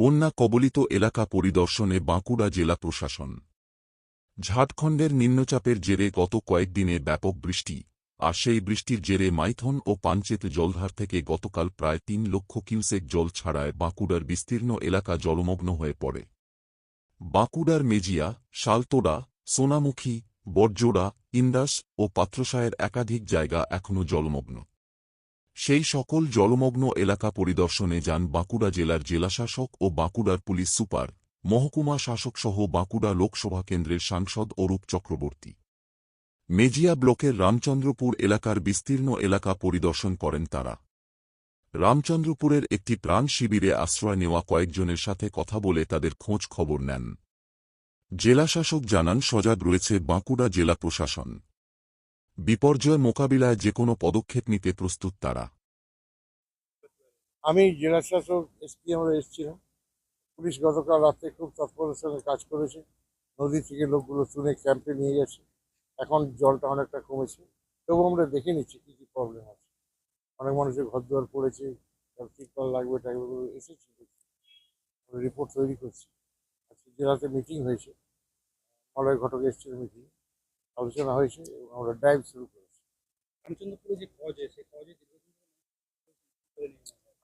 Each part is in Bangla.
বন্যা কবলিত এলাকা পরিদর্শনে বাঁকুড়া জেলা প্রশাসন। ঝাড়খণ্ডের নিম্নচাপের জেরে গত কয়েকদিনে ব্যাপক বৃষ্টি, আর সেই বৃষ্টির জেরে মাইথন ও পাঞ্চেত জলধার থেকে গতকাল প্রায় তিন লক্ষ কিউসেক জল ছাড়ায় বাঁকুড়ার বিস্তীর্ণ এলাকা জলমগ্ন হয়ে পড়ে। বাঁকুড়ার মেজিয়া, শালতোড়া, সোনামুখী বর্জোড়া ইন্দাস ও পাত্রসায়ের একাধিক জায়গা এখনও জলমগ্ন। সেই সকল জলমগ্ন এলাকা পরিদর্শনে যান বাঁকুড়া জেলার জেলাশাসক ও বাঁকুড়ার পুলিশ সুপার, মহকুমা শাসকসহ বাঁকুড়া লোকসভা কেন্দ্রের সাংসদ অরূপ চক্রবর্তী। মেজিয়া ব্লকের রামচন্দ্রপুর এলাকার বিস্তীর্ণ এলাকা পরিদর্শন করেন তারা। রামচন্দ্রপুরের একটি প্রাণ শিবিরে আশ্রয় নেওয়া কয়েকজনের সাথে কথা বলে তাদের খোঁজ খবর নেন। জেলাশাসক জানান, সজাগ রয়েছে বাঁকুড়া জেলা প্রশাসন। বিপর্যয় মোকাবিলায় যে কোনো পদক্ষেপ নিতে প্রস্তুত তারা। আমি জেলা শাসক, এসপি আমরা এসেছিলাম। পুলিশ গতকাল রাতে খুব তৎপরের সঙ্গে কাজ করেছে। নদী থেকে লোকগুলো তুলে ক্যাম্পে নিয়ে গেছে। এখন জলটা অনেকটা কমেছে। তবু আমরা দেখে নিচ্ছি কী কী প্রবলেম আছে। অনেক মানুষের ঘর দুয়ার পড়েছে টিকপাল লাগবে টাইগুলো এসেছি। রিপোর্ট তৈরি করছি। আজকে জেলাতে মিটিং হয়েছে, মলয় ঘটক এসেছিল মিটিং আলোচনা হয়েছে এবং আমরা ড্রাইভ শুরু করেছি।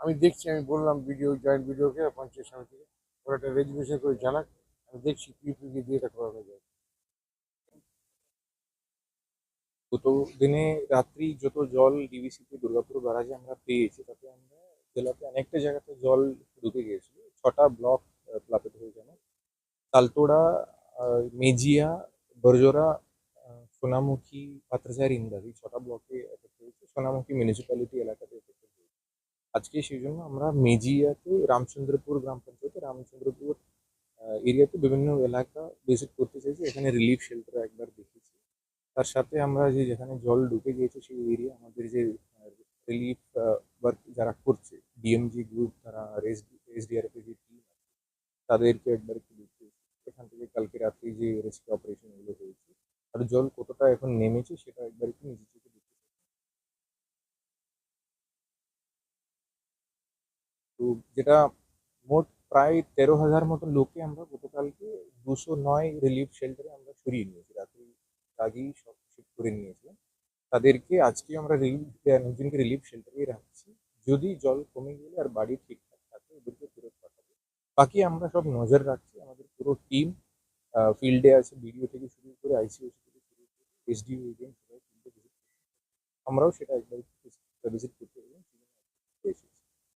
আমি দেখছি আমি বললাম ভিডিও জয়েন্ট ভিডিওকে পঞ্চায়েত সমিতিকে ওরা একটা রেজিস্ট্রেশন করে জানাক আমি দেখছি পিপিকে দিয়ে এটা করানো যায়। গত দিনে রাত্রি যত জল ডিভিসিপি দুর্গাপুর ব্যারাজে আমরা পেয়েছি তাতে আমরা জেলাতে অনেকটা জায়গাতে জল ঢুকে গিয়েছিল। ছটা ব্লক প্লাবিত হয়ে গেল। তালতোড়া আহ, মেজিয়া বরজোরা সোনামুখী পাত্রসার ইন্দার ছটা ব্লকে এফেক্ট হয়েছে, সোনামুখী মিউনিসিপ্যালিটি এলাকাতে এফেক্ট হয়েছে। আজকে সেই জন্য আমরা মেজিয়াতে, রামচন্দ্রপুর গ্রাম পঞ্চায়েতে, রামচন্দ্রপুর এরিয়াতে বিভিন্ন এলাকা ভিজিট করতে চাইছি। এখানে রিলিফ শেল্টার একবার দেখেছি। তার সাথে আমরা যে যেখানে জল ঢুকে গিয়েছে সেই এরিয়া আমাদের যে রিলিফ ওয়ার্ক যারা করছে ডিএমজি গ্রুপ তারা এসডিআরএফ এর যে টিম আছে, তাদেরকে একবার একটু দেখতে এখান থেকে কালকে রাত্রে যে রেস্কিউ অপারেশন জল কতটা এখন নেমেছে সেটা একবার একটু নিজে চোখে দেখতে তো যেটা মোট প্রায় তেরো হাজার মতো লোককে আমরা গতকালকে দুশো নয় রিলিফ শেল্টারে আমরা সরিয়ে নিয়েছি। রাত্রি আগেই সব শিফট করে নিয়েছিলাম। তাদেরকে আজকে আমরা রিলিফ একজনকে রিলিফ শেল্টারেই রাখছি। যদি জল কমে গেলে আর বাড়ি ঠিকঠাক থাকে, ওদেরকে ফেরত পাঠাবো। বাকি আমরা সব নজর রাখছি। আমাদের পুরো টিম ফিল্ডে আছে বিডিও থেকে শুরু করে আইসিওসি এসডিও এজেন্ট সবাই ফিল্ডে ভিজিট করছি আমরাও সেটা একবার ভিজিট করতে এবং এসেছি